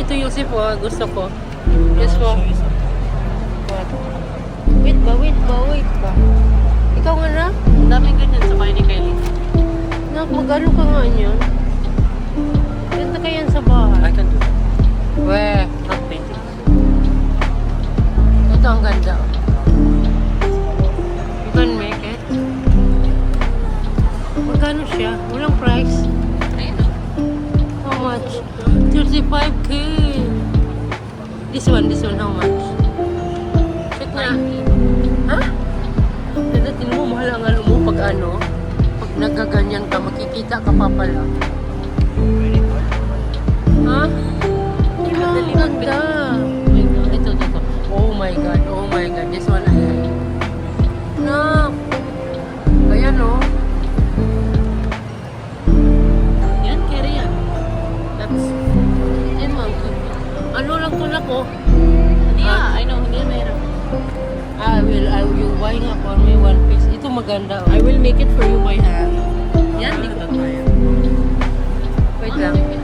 ito Yusuf oh. Gusto ko. Yes po. Wait ba, wait ba, wait ba. Ikaw nga na? Ang daming ganyan sa bahay ni Kylie. Nak, magano ka nga niyan? Ganda ka yan sa bahay. I can do 35k. This one, this one, how much? Check na. Ha? Dada, tinan mo, mahal ang ano mo pag ano, pag nagaganyan ka, makikita ka pa pala. Ha? Di Ano lang tulak, oh. Hindi ah, I know, hindi mahirap. I will, I will, you buy nga for me one piece. Ito maganda. Oh. I will make it for you by hand. Yan, hindi ko tataya. Wait lang.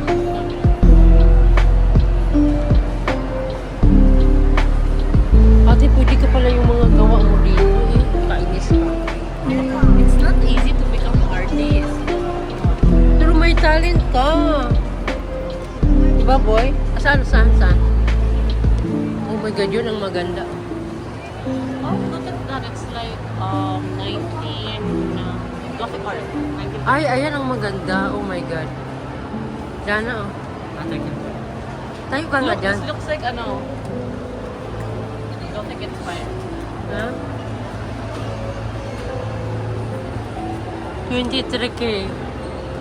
Saan, saan, saan? Oh my God, yun ang maganda. Oh, look at that. It's like um 19 uh, art. 19 Ay, ayan ang maganda. Oh my God. Diyan na, oh. Tayo ka nga Look, dyan. this looks like ano. Don't think it's fine. Ha? 23k.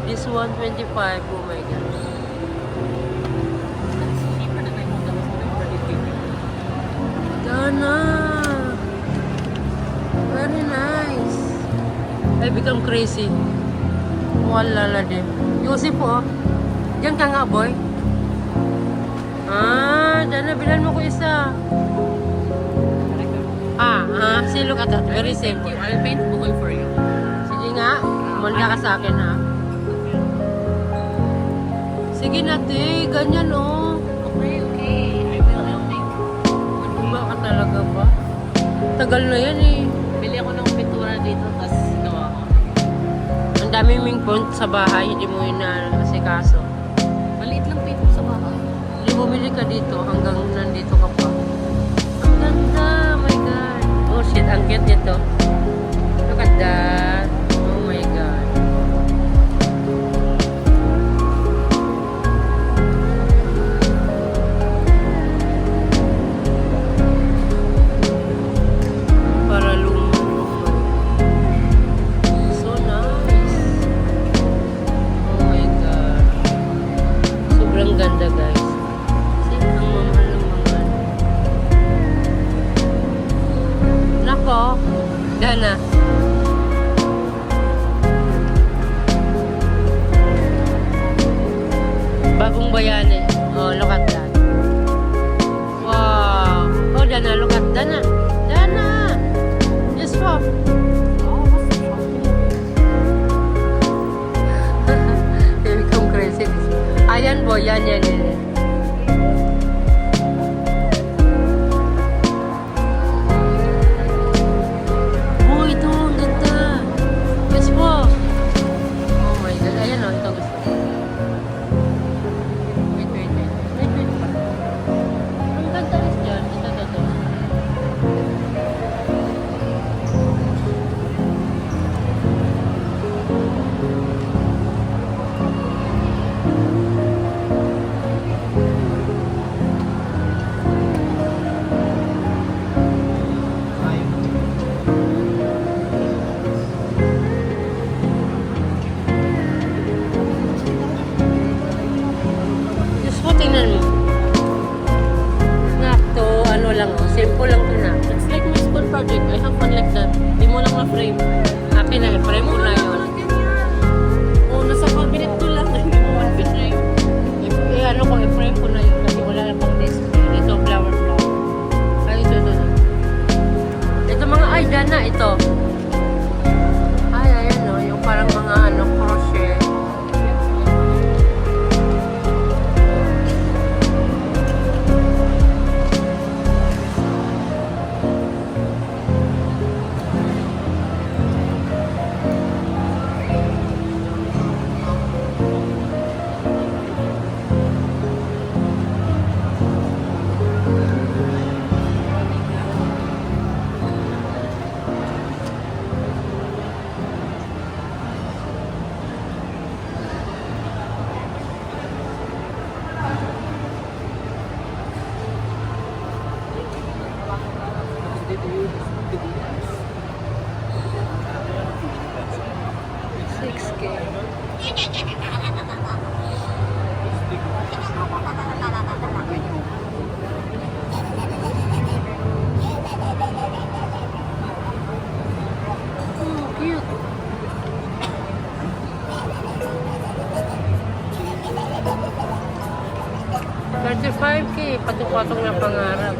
This one, 25. Oh my God. I become crazy. Wala din. Yusip po. Diyan ka nga, boy. Ah, Dana, bilan mo ko isa. Ah, ah, see, look at that. Very simple. I'll paint Google for you. Sige nga, manda ka sa akin ha. Sige na, te. Ganyan, oh. Okay, okay. I will, I'll make. Iba ka talaga ba? Tagal na yan eh. Daming ming font sa bahay, hindi mo yun na-asikaso. Maliit lang paint ko sa bahay. Hindi bumili ka dito hanggang nandito ka pa. Ang ganda, oh my God. Oh shit, ang cute nito. Look at that. 然后呢 ay, dyan na, 6K. Thirty-five K, patukatong na pangarap.